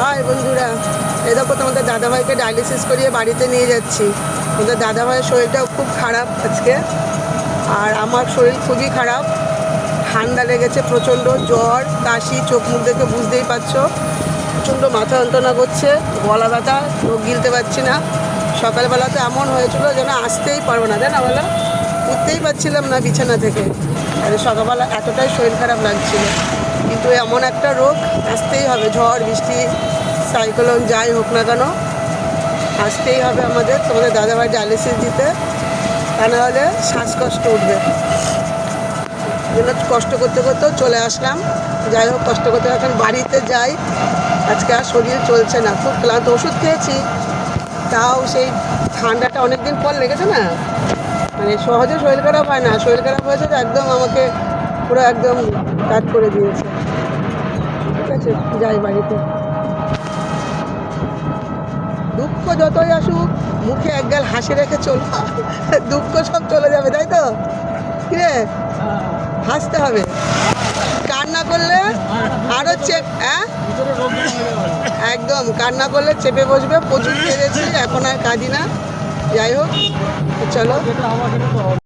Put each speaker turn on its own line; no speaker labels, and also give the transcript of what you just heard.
High বন্ধুরা। এই দেখো তোমাদের দাদাভাইকে ডায়ালিসিস করিয়ে বাড়িতে নিয়ে যাচ্ছি। তোমাদের দাদাভাইয়ের শরীরটাও খুব খারাপ আজকে। আর আমার শরীর খুবই খারাপ। ঠান্ডা লেগেছে প্রচণ্ড, জ্বর, কাশি, চোখ মুখ দেখে বুঝতেই পারছ। প্রচণ্ড মাথা যন্ত্রণা করছে, গলা ব্যথা, চোখ গিলতে পারছি না। সকালবেলা তো এমন হয়েছিল যেন আসতেই পারব না, জানা বলো? উঠতেই পারছিলাম না বিছানা থেকে। সকালবেলা এতটাই শরীর খারাপ লাগছিল। কিন্তু এমন একটা রোগ আসতেই হবে, ঝড়, বৃষ্টি, সাইক্লোন, যাই হোক না কেন, আসতেই হবে আমাদের। তোমাদের দাদাভাই ডায়ালিসিস দিতে, তা নাহলে শ্বাসকষ্ট উঠবে। কষ্ট করতে করতেও চলে আসলাম। যাই হোক, কষ্ট করতে এখন বাড়িতে যাই। আজকে আর শরীর চলছে না, খুব ক্লান্ত। ওষুধ খেয়েছি, তাও সেই ঠান্ডাটা অনেক দিন পর লেগেছে না? মানে সহজে শরীর খারাপ হয় না, শরীর খারাপ হয়েছে একদম আমাকে পুরো একদম কাজ করে দিয়েছে। ঠিক আছে, যাই বাড়িতে। দুঃখ যতই আসুক, মুখে একগাল হাসি রেখে চলো। দুঃখ সব চলে যাবে, তাই তো? কিরে হাসতে হবে। কান্না করলে আরও চেপ হ্যাঁ একদম, কান্না করলে চেপে বসবে, প্রচুর কেঁদেছি এখন আর কাঁদি না। যাই হোক। চলো